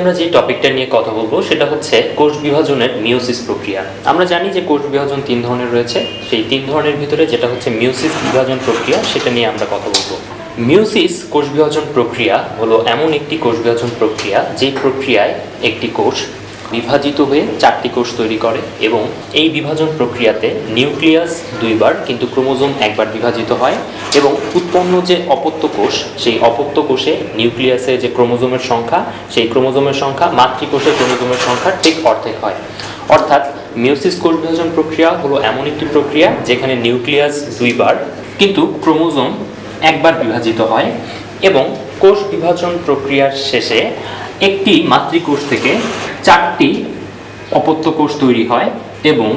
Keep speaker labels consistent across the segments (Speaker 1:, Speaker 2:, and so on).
Speaker 1: আমরা যে টপিকটা নিয়ে কথা বলব সেটা হচ্ছে কোষ বিভাজনের মিউসিস প্রক্রিয়া। আমরা জানি যে কোষ বিভাজন তিন ধরনের রয়েছে। সেই তিন ধরনের ভিতরে যেটা হচ্ছে মিউসিস বিভাজন প্রক্রিয়া, সেটা নিয়ে আমরা কথা বলব। মিউসিস কোষ বিভাজন প্রক্রিয়া হলো এমন একটি কোষ বিভাজন প্রক্রিয়া যে প্রক্রিয়ায় একটি কোষ বিভাজিত হয়ে চারটি কোষ তৈরি করে এবং এই বিভাজন প্রক্রিয়াতে নিউক্লিয়াস দুইবার কিন্তু ক্রোমোজোম একবার বিভাজিত হয় এবং উৎপন্ন যে অপত্য কোষ, সেই অপত্য কোষে নিউক্লিয়াসে যে ক্রোমোজোমের সংখ্যা, সেই ক্রোমোজোমের সংখ্যা মাতৃকোষের ক্রোমোজোমের সংখ্যা ঠিক অর্ধেক হয়। অর্থাৎ মিওসিস কোষ বিভাজন প্রক্রিয়া হলো এমন একটি প্রক্রিয়া যেখানে নিউক্লিয়াস দুইবার কিন্তু ক্রোমোজোম একবার বিভাজিত হয় এবং কোষ বিভাজন প্রক্রিয়ার শেষে একটি মাতৃকোষ থেকে চারটি অপত্য কোষ তৈরি হয় এবং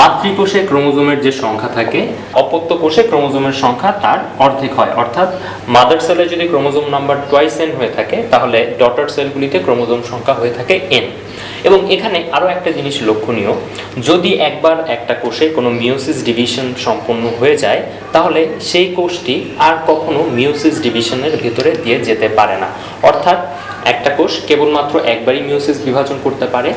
Speaker 1: মাতৃকোষে ক্রোমোজোমের যে সংখ্যা থাকে অপত্য কোষে ক্রোমোজোমের সংখ্যা তার অর্ধেক হয়। অর্থাৎ মাদার সেলে যদি ক্রোমোজোম নাম্বার টোয়াইস এন হয়ে থাকে, তাহলে ডটার সেলগুলিতে ক্রোমোজোম সংখ্যা হয়ে থাকে এন এবং এখানে আরও একটা জিনিস লক্ষণীয়, যদি একবার একটা কোষে কোনো মিওসিস ডিভিশন সম্পন্ন হয়ে যায়, তাহলে সেই কোষটি আর কখনো মিওসিস ডিভিশনের ভেতরে দিয়ে যেতে পারে না। অর্থাৎ একটা কোষ কেবলমাত্র একবারই মিওসিস বিভাজন করতে পারে।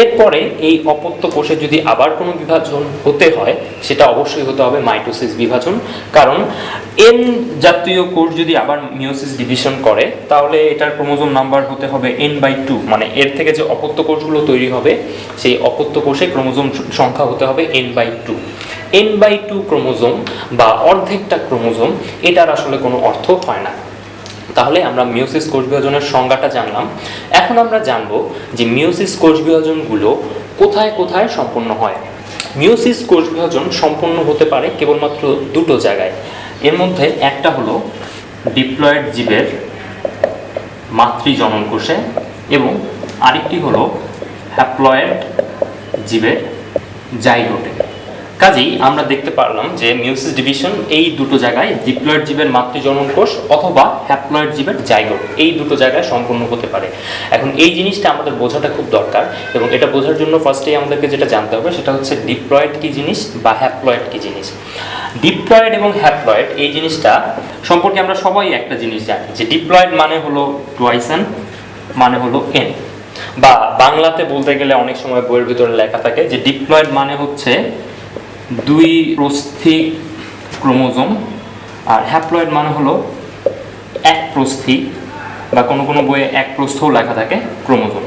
Speaker 1: এরপরে এই অপত্য কোষে যদি আবার কোনো বিভাজন হতে হয়, সেটা অবশ্যই হতে হবে মাইটোসিস বিভাজন। কারণ এন জাতীয় কোষ যদি আবার মিওসিস ডিভিশন করে, তাহলে এটার ক্রোমোজোম নাম্বার হতে হবে এন বাই টু। মানে এর থেকে যে অপত্য কোষগুলো তৈরি হবে, সেই অপত্য কোষে ক্রোমোজোম সংখ্যা হতে হবে N by two. N by two chromosome বা অর্ধেকটা ক্রোমোজোম, এটার আসলে কোনো অর্থ হয় না। তাহলে আমরা মিউসিস কোষ বিভাজনের সংজ্ঞাটা জানলাম। এখন আমরা জানব যে মিউসিস কোষ বিভাজনগুলো কোথায় কোথায় সম্পন্ন হয়। মিউসিস কোষ বিভাজন সম্পন্ন হতে পারে কেবলমাত্র দুটো জায়গায়। এর মধ্যে একটা হলো ডিপ্লয়েড জীবের মাতৃজনন কোষে এবং আরেকটি হলো হ্যাপ্লয়েড জীবের জাইগোটে। কাজেই আমরা দেখতে পারলাম যে মিউসিস ডিভিশন এই দুটো জায়গায় ডিপ্লয়েড জীবের মাতৃজনন কোষ অথবা হ্যাপ্লয়েড জীবের জাইগোট, এই দুটো জায়গায় সম্পূর্ণ হতে পারে। এখন এই জিনিসটা আমাদের বোঝাটা খুব দরকার এবং এটা বোঝার জন্য ফার্স্টেই আমাদেরকে যেটা জানতে হবে সেটা হচ্ছে ডিপ্লয়েড কি জিনিস বা হ্যাপ্লয়েড কি জিনিস। ডিপ্লয়েড এবং হ্যাপ্লয়েড এই জিনিসটা সম্পর্কে আমরা সবাই একটা জিনিস জানি যে ডিপ্লয়েড মানে হলো টুয়াইসেন মানে হলো এন। বা বাংলাতে বলতে গেলে অনেক সময় বইয়ের ভিতরে লেখা থাকে যে ডিপ্লয়েড মানে হচ্ছে দুই প্রস্থি ক্রোমোজোম, আর হ্যাপ্লয়েড মানে হলো এক প্রস্থি বা কোনো কোনো বইয়ে এক প্রস্থও লেখা থাকে ক্রোমোজোম।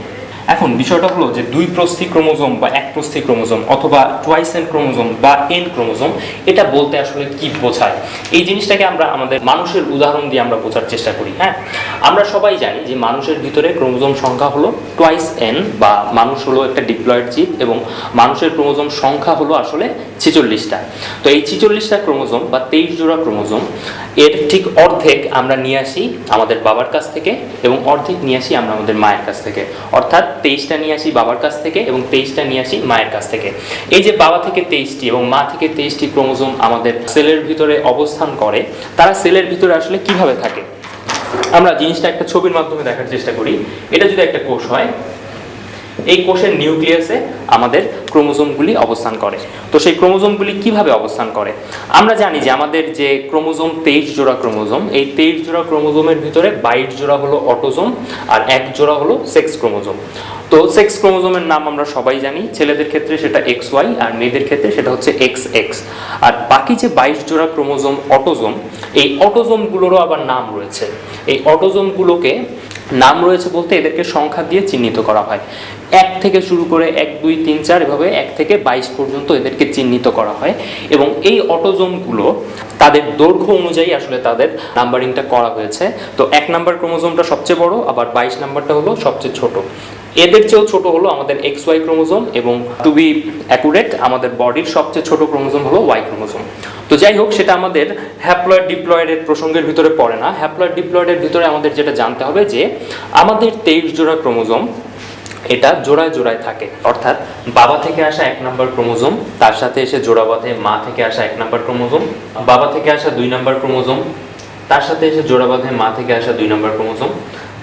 Speaker 1: এখন বিষয়টা হলো যে দুই প্রস্থি ক্রোমোজোম বা এক প্রস্থি ক্রোমোজোম অথবা টুয়াইস এন ক্রোমোজোম বা এন ক্রোমোজোম, এটা বলতে আসলে কি বোঝায়? এই জিনিসটাকে আমরা আমাদের মানুষের উদাহরণ দিয়ে আমরা বোঝার চেষ্টা করি হ্যাঁ? আমরা সবাই জানি যে মানুষের ভিতরে ক্রোমোজোম সংখ্যা হলো টুয়াইস এন বা মানুষ হলো একটা ডিপ্লয়েড জীব এবং মানুষের ক্রোমোজোম সংখ্যা হলো আসলে ছেচল্লিশটা। তো এই ছেচল্লিশটা ক্রোমোজোম বা তেইশ জোড়া ক্রোমোজোম, এর ঠিক অর্ধেক আমরা নিয়ে আসি আমাদের বাবার কাছ থেকে এবং অর্ধেক নিয়ে আসি আমরা আমাদের মায়ের কাছ থেকে। অর্থাৎ তেইশটা নিয়ে আসি বাবার কাছ থেকে এবং তেইশটা নিয়ে আসি মায়ের কাছ থেকে। এই যে বাবা থেকে তেইশটি এবং মা থেকে তেইশটি ক্রোমোজোম আমাদের সেলের ভিতরে অবস্থান করে, তারা সেলের ভিতরে আসলে কীভাবে থাকে? আমরা জিনিসটা একটা ছবির মাধ্যমে দেখার চেষ্টা করি। এটা যদি একটা কোষ হয় এই কোষের নিউক্লিয়াসে আমাদের ক্রোমোজোমগুলি অবস্থান করে। তো সেই ক্রোমোজোমগুলি কীভাবে অবস্থান করে? আমরা জানি যে আমাদের যে ক্রোমোজোম তেইশ জোড়া ক্রোমোজোম, এই তেইশ জোড়া ক্রোমোজোমের ভিতরে বাইশ জোড়া হলো অটোজোম আর এক জোড়া হলো সেক্স ক্রোমোজোম। তো সেক্স ক্রোমোজোমের নাম আমরা সবাই জানি, ছেলেদের ক্ষেত্রে সেটা এক্স ওয়াই আর মেয়েদের ক্ষেত্রে সেটা হচ্ছে এক্স এক্স। আর বাকি যে বাইশ জোড়া ক্রোমোজোম অটোজোম, এই অটোজোমগুলোরও আবার নাম রয়েছে। এই অটোজোমগুলোকে নাম রয়েছে বলতে এদেরকে সংখ্যা দিয়ে চিহ্নিত করা হয়। এক থেকে শুরু করে এক, দুই, তিন, চার এভাবে এক থেকে বাইশ পর্যন্ত এদেরকে চিহ্নিত করা হয় এবং এই অটোজোমগুলো তাদের দৈর্ঘ্য অনুযায়ী আসলে তাদের নাম্বারিংটা করা হয়েছে। তো এক নাম্বার ক্রোমোজোমটা সবচেয়ে বড়, আবার বাইশ নাম্বারটা হলো সবচেয়ে ছোট। এদের চেয়েও ছোট হলো আমাদের এক্স, ওয়াই ক্রোমোজোম এবং টু বি অ্যাকুরেট আমাদের বডির সবচেয়ে ছোট ক্রোমোজোম হলো ওয়াই ক্রোমোজোম। তো যাই হোক, সেটা আমাদের হ্যাপ্লয়েড ডিপ্লয়েডের প্রসঙ্গের ভিতরে পড়ে না। হ্যাপ্লয়েড ডিপ্লয়েডের ভিতরে আমাদের যেটা জানতে হবে যে, আমাদের তেইশ জোড়া ক্রোমোজোম, এটা জোড়ায় জোড়ায় থাকে। অর্থাৎ বাবা থেকে আসা এক নম্বর ক্রোমোজোম, তার সাথে এসে জোড়া বাঁধে মা থেকে আসা এক নম্বর ক্রোমোজোম, বাবা থেকে আসা দুই নম্বর ক্রোমোজোম, তার সাথে এসে জোড়া বাঁধে মা থেকে আসা দুই নম্বর ক্রোমোজোম,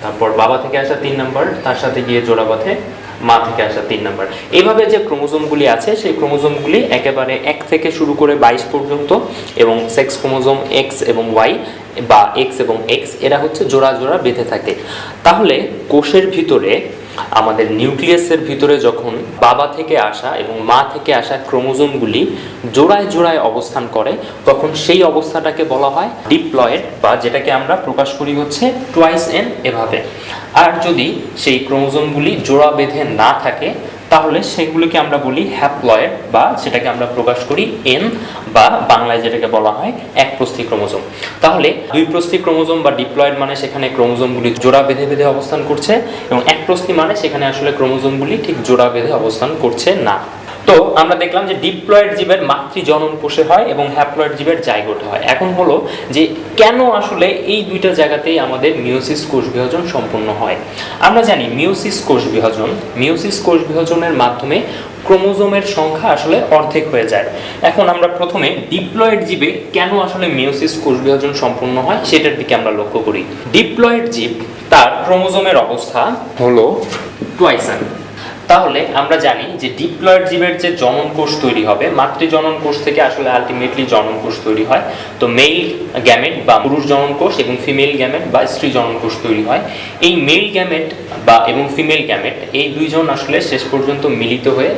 Speaker 1: তারপর বাবা থেকে আসা তিন নম্বর, তার সাথে গিয়ে জোড়া বাঁধে মা থেকে আসা তিন নাম্বার। এইভাবে যে ক্রোমোজোমগুলি আছে, সেই ক্রোমোজোমগুলি একেবারে এক থেকে শুরু করে বাইশ পর্যন্ত এবং সেক্স ক্রোমোজোম এক্স এবং ওয়াই বা এক্স এবং এক্স এরা হচ্ছে জোড়া জোড়া বেঁধে থাকে। তাহলে কোষের ভিতরে, আমাদের নিউক্লিয়াসের ভিতরে যখন বাবা থেকে আসা এবং মা থেকে আসা ক্রোমোজোমগুলি জোড়ায় জোড়ায় অবস্থান করে, তখন সেই অবস্থাটাকে বলা হয় ডিপ্লয়েড বা যেটাকে আমরা প্রকাশ করি হচ্ছে টুয়াইস এন এভাবে। আর যদি সেই ক্রোমোজোমগুলি জোড়া বেঁধে না থাকে, তাহলে সেগুলোকে আমরা বলি হ্যাপ্লয়েড বা সেটাকে আমরা প্রকাশ করি এন বা বাংলায় যেটাকে বলা হয় এক প্রস্থি ক্রোমোজোম। তাহলে দুই প্রস্থি ক্রোমোজোম বা ডিপ্লয়েড মানে সেখানে ক্রোমোজোমগুলি জোড়া বেঁধে বেঁধে অবস্থান করছে এবং এক প্রস্থি মানে সেখানে আসলে ক্রোমোজোমগুলি ঠিক জোড়া বেঁধে অবস্থান করছে না। তো আমরা দেখলাম যে ডিপ্লয়েড জীবের মাতৃ জনন কোষে হয় এবং হ্যাপ্লয়েড জীবের জাইগোটে হয়। এখন হলো যে কেন আসলে এই দুইটা জায়গাতেই আমাদের মিওসিস কোষ বিভাজন সম্পূর্ণ হয়? আমরা জানি মিওসিস কোষ বিভাজন মিওসিস কোষ বিভাজনের মাধ্যমে ক্রোমোজোমের সংখ্যা আসলে অর্ধেক হয়ে যায়। এখন আমরা প্রথমে ডিপ্লয়েড জীবে কেন আসলে মিওসিস কোষ বিভাজন সম্পূর্ণ হয় সেটার দিকে আমরা লক্ষ্য করি। ডিপ্লয়েড জীব তার ক্রোমোজোমের অবস্থা হলো টুয়াইসান তাহলে আমরা জানি যে ডিপ্লয়েড জীবের যে জনন কোষ তৈরি হবে মাতৃ জনন কোষ থেকে আসলে আলটিমেটলি জনন কোষ তৈরি হয়। তো মেল গ্যামেট বা পুরুষ জনন কোষ এবং ফিমেল গ্যামেট বা স্ত্রী জনন কোষ তৈরি হয়। এই মেল গ্যামেট বা এবং ফিমেল গ্যামেট এই দুইজন আসলে শেষ পর্যন্ত মিলিত হয়ে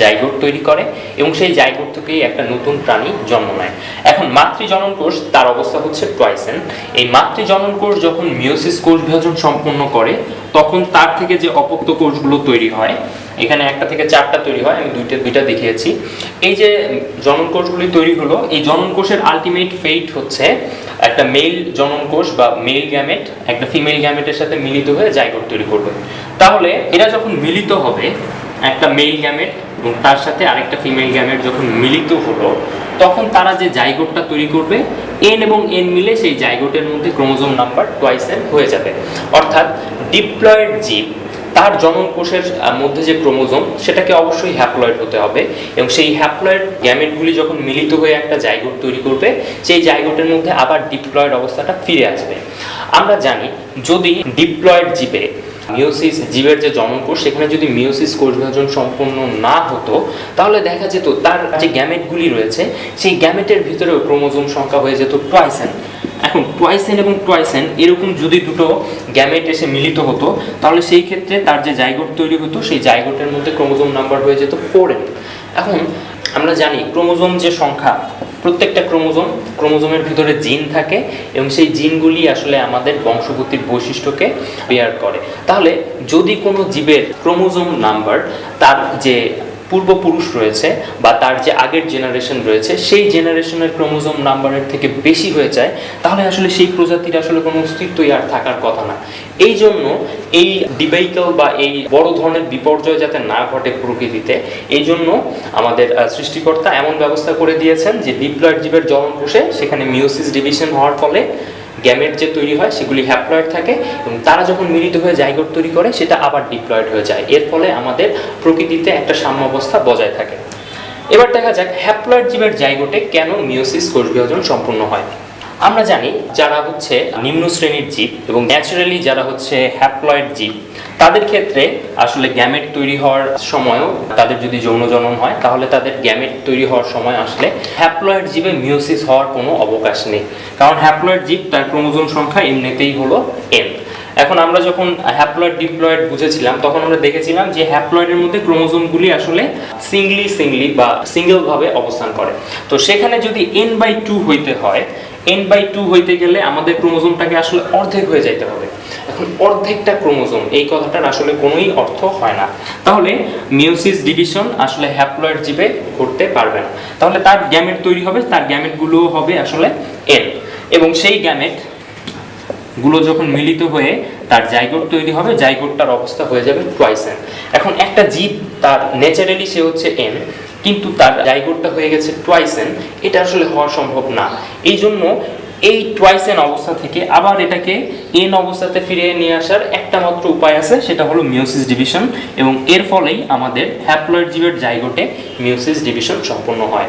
Speaker 1: জাইগোট তৈরি করে এবং সেই জাইগোট থেকেই একটা নতুন প্রাণী জন্ম নেয়। এখন মাতৃ জনন কোষ তার অবস্থা হচ্ছে ট্রয়সেন এই মাতৃ জনন কোষ যখন মিওসিস কোষ বিভাজন সম্পন্ন করে তখন তার থেকে যে অপক্ত কোষগুলো তৈরি হয়, এখানে একটা থেকে চারটা তৈরি হয়, আমি দুইটা দুইটা দেখিয়েছি। এই যে জনন কোষগুলি তৈরি হলো, এই জনন কোষের আলটিমেট ফেইট হচ্ছে একটা মেল জনন কোষ বা মেল গ্যামেট একটা ফিমেল গ্যামেটের সাথে মিলিত হয়ে জাইগোট তৈরি করবে। তাহলে এরা যখন মিলিত হবে, একটা মেল গ্যামেট এবং তার সাথে আরেকটা ফিমেল গ্যামেট যখন মিলিত হলো তখন তারা যে জাইগোটটা তৈরি করবে এন এবং এন মিলে সেই জাইগোটের মধ্যে ক্রোমোজোম নাম্বার টুয়াইস এন হয়ে যাবে। অর্থাৎ ডিপ্লয়েড জীব, তার জনন কোষের মধ্যে যে ক্রোমোজোম, সেটাকে অবশ্যই হ্যাপ্লয়েড হতে হবে এবং সেই হ্যাপ্লয়েড গ্যামেটগুলি যখন মিলিত হয়ে একটা জায়গোট তৈরি করবে, সেই জায়গোটের মধ্যে আবার ডিপ্লয়েড অবস্থাটা ফিরে আসবে। আমরা জানি যদি ডিপ্লয়েড জীবে মিওসিস জীবের যে জননকোষ সেখানে যদি মিওসিস কোষ বিভাজন সম্পূর্ণ না হতো, তাহলে দেখা যেত তার যে গ্যামেটগুলি রয়েছে, সেই গ্যামেটের ভিতরেও ক্রোমোজোম সংখ্যা হয়ে যেত টুয়াইসেন এখন টুয়াইসেন এবং টুয়াইসেন এরকম যদি দুটো গ্যামেট এসে মিলিত হতো, তাহলে সেই ক্ষেত্রে তার যে জাইগোট তৈরি হতো, সেই জাইগোটের মধ্যে ক্রোমোজোম নাম্বার হয়ে যেত ফোর এখন আমরা জানি ক্রোমোজোম যে সংখ্যা প্রত্যেকটা ক্রোমোজোম, ক্রোমোজোমের ভিতরে জিন থাকে এবং সেই জিনগুলি আসলে আমাদের বংশগতির বৈশিষ্ট্যকে বেয়ার করে। তাহলে যদি কোনো জীবের ক্রোমোজোম নাম্বার তার যে পূর্বপুরুষ রয়েছে বা তার যে আগের জেনারেশন রয়েছে, সেই জেনারেশনের ক্রোমোজোম নাম্বারের থেকে বেশি হয়ে যায়, তাহলে আসলে সেই প্রজাতির আসলে কোনো অস্তিত্বই আর থাকার কথা না। এই জন্য এই ডিবাইকেল বা এই বড় ধরনের বিপর্যয় যাতে না ঘটে প্রকৃতিতে, এই জন্য আমাদের সৃষ্টিকর্তা এমন ব্যবস্থা করে দিয়েছেন যে ডিপ্লয়েড জীবের কোষে সেখানে মিওসিস ডিভিশন হওয়ার ফলে গ্যামেট যে তৈরি হয়, সেগুলি হ্যাপ্লয়েড থাকে এবং তারা যখন মিলিত হয়ে জাইগোট তৈরি করে, সেটা আবার ডিপ্লয়েড হয়ে যায়। এর ফলে আমাদের প্রকৃতিতে একটা সাম্যাবস্থা বজায় থাকে। এবার দেখা যাক হ্যাপ্লয়েড জীবের জাইগোটে কেন মিওসিস কোষ বিভাজন সম্পূর্ণ হয়। আমরা জানি যারা হচ্ছে নিম্ন শ্রেণির জীব এবং ন্যাচারালি যারা হচ্ছে হ্যাপ্লয়েড জীব, তাদের ক্ষেত্রে আসলে গ্যামেট তৈরি হওয়ার সময়ও তাদের যদি যৌন জনন হয়, তাহলে তাদের গ্যামেট তৈরি হওয়ার সময় আসলে হ্যাপ্লয়েড জীবে মিওসিস হওয়ার কোনো অবকাশ নেই। কারণ হ্যাপ্লয়েড জীব তার ক্রোমোজোম সংখ্যা এমনিতেই হলো এন এখন আমরা যখন হ্যাপ্লয়েড, ডিপ্লয়েড বুঝেছিলাম, তখন আমরা দেখেছিলাম যে হ্যাপ্লয়েডের মধ্যে ক্রোমোজোমগুলি আসলে সিঙ্গলি সিঙ্গলি বা সিঙ্গেল ভাবে অবস্থান করে। তো সেখানে যদি এন বাই টু হইতে হয় এন বাই টু হইতে গেলে আমাদের ক্রোমোজোমটাকে আসলে অর্ধেক হয়ে যাইতে হবে। এখন অর্ধেকটা ক্রোমোজোম, এই কথাটার আসলে কোনোই অর্থ হয় না। তাহলে মিওসিস ডিভিশন আসলে হ্যাপ্লয়েড জীবে করতে পারবে না। তাহলে তার গ্যামেট তৈরি হবে, তার গ্যামেটগুলো হবে আসলে এন এবং সেই গ্যামেটগুলো যখন মিলিত হয়ে তার জাইগোট তৈরি হবে, জাইগোটটার অবস্থা হয়ে যাবে টুয়াইসেন এখন একটা জীব তার ন্যাচারালি সে হচ্ছে এন কিন্তু তার জাইগোটটা হয়ে গেছে টোয়াইসেন এটা আসলে হওয়া সম্ভব না। এই জন্য এই টোয়াইসেন অবস্থা থেকে আবার এটাকে এন অবস্থাতে ফিরিয়ে নিয়ে আসার একটা মাত্র উপায় আছে, সেটা হলো মিউসিস ডিভিশন এবং এর ফলেই আমাদের হ্যাপ্লয়েড জীবের জাইগোটে মিউসিস ডিভিশন সম্পন্ন হয়।